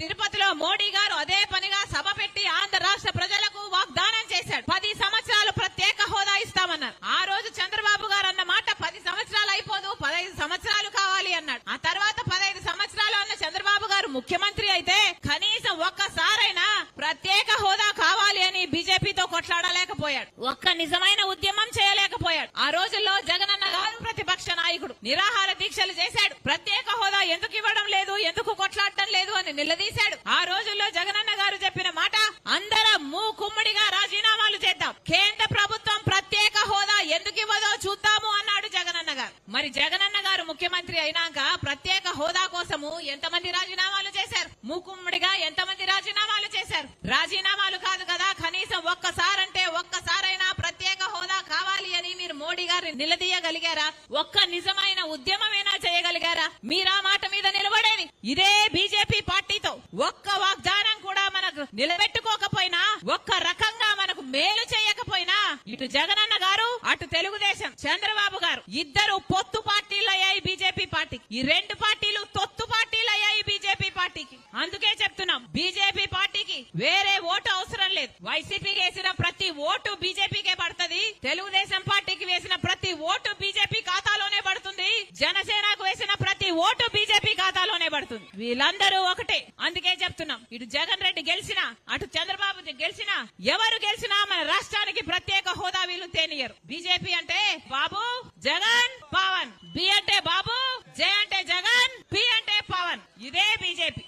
తిరుపతిలో మోడీ గారు అదే పనిగా సభ పెట్టి ఆంధ్ర రాష్ట్ర ప్రజలకు వాగ్దానం చేశాడు. పది సంవత్సరాలు ప్రత్యేక హోదా ఇస్తామన్నారు. ఆ రోజు చంద్రబాబు గారు అన్న మాట పది సంవత్సరాలు అయిపోదు పదహైదు సంవత్సరాలు కావాలి అన్నాడు. ఆ తర్వాత పదహైదు సంవత్సరాలు అన్న చంద్రబాబు గారు ముఖ్యమంత్రి అయితే కనీసం ఒక్కసారైనా ప్రత్యేక హోదా కావాలి అని బీజేపీతో కొట్లాడలేకపోయాడు. ఒక్క నిజమైన ఉద్యమం చేయలేకపోయాడు. ఆ రోజుల్లో జగనన్న గారు ప్రతిపక్ష నాయకుడు. నిరాహార దీక్షలు చేశాడు. ప్రత్యేక హోదా ఎందుకు ఇవ్వడం లేదు? ఎందుకు కొట్లాడటం లేదు అని నిలదీశాడు. ఆ రోజుల్లో జగనన్న గారు చెప్పిన మాట అందరం మూకుమ్మడిగా రాజీనామాలు చేద్దాం. కేంద్ర ప్రభుత్వం ప్రత్యేక హోదా ఎందుకు ఇవ్వదో చూద్దాము అన్నాడు జగనన్న గారు. మరి జగనన్న గారు ముఖ్యమంత్రి అయినాక ప్రత్యేక హోదా కోసము ఎంతమంది రాజీనామాలు చేశారు? మూకుమ్మడిగా ఎంతమంది రాజీనామాలు చేశారు? రాజీనామాలు కాదు కదా కనీసం ఒక్కసారంటే ఒక్కసారి ప్రత్యేక హోదా కావాలి అని మీరు గారిని నిలదీయగలిగారా? ఒక్క నిజమైన ఉద్యమమైనా చేయగలిగారా? మీరా మాట మీద నిలబడేది ఇదే బీజేపీ పార్టీతో. ఒక్క వాగ్దానం కూడా మనకు నిలబెట్టుకోకపోయినా ఒక్క రకంగా మనకు మేలు చేయకపోయినా ఇటు జగనన్న గారు అటు తెలుగుదేశం చంద్రబాబు గారు ఇద్దరు పొత్తు పార్టీలు అయ్యాయి బీజేపీ పార్టీకి ఈ రెండు పార్టీలు తొత్తు పార్టీలు అయ్యాయి బీజేపీ పార్టీకి. అందుకే చెప్తున్నాం బీజేపీ పార్టీకి వేరే ఓటు అవసరం లేదు. వైసీపీకి వేసిన ప్రతి ఓటు బీజేపీకే పడుతుంది తెలుగుదేశం పార్టీకి వేసిన ఓటు బీజేపీ ఖాతాలోనే పడుతుంది. జనసేనకు వేసిన ప్రతి ఓటు బీజేపీ ఖాతాలోనే పడుతుంది. వీళ్ళందరూ ఒకటే. అందుకే చెప్తున్నాం. ఇటు జగన్ రెడ్డి గెలిచినా అటు చంద్రబాబు గెలిచినా ఎవరు గెలిచినా మన రాష్ట్రానికి ప్రత్యేక హోదా వీళ్ళు తేనియరు బీజేపీ అంటే బాబు జగన్ పవన్. బి అంటే బాబు జే అంటే జగన్ పి అంటే పవన్. ఇదే బీజేపీ.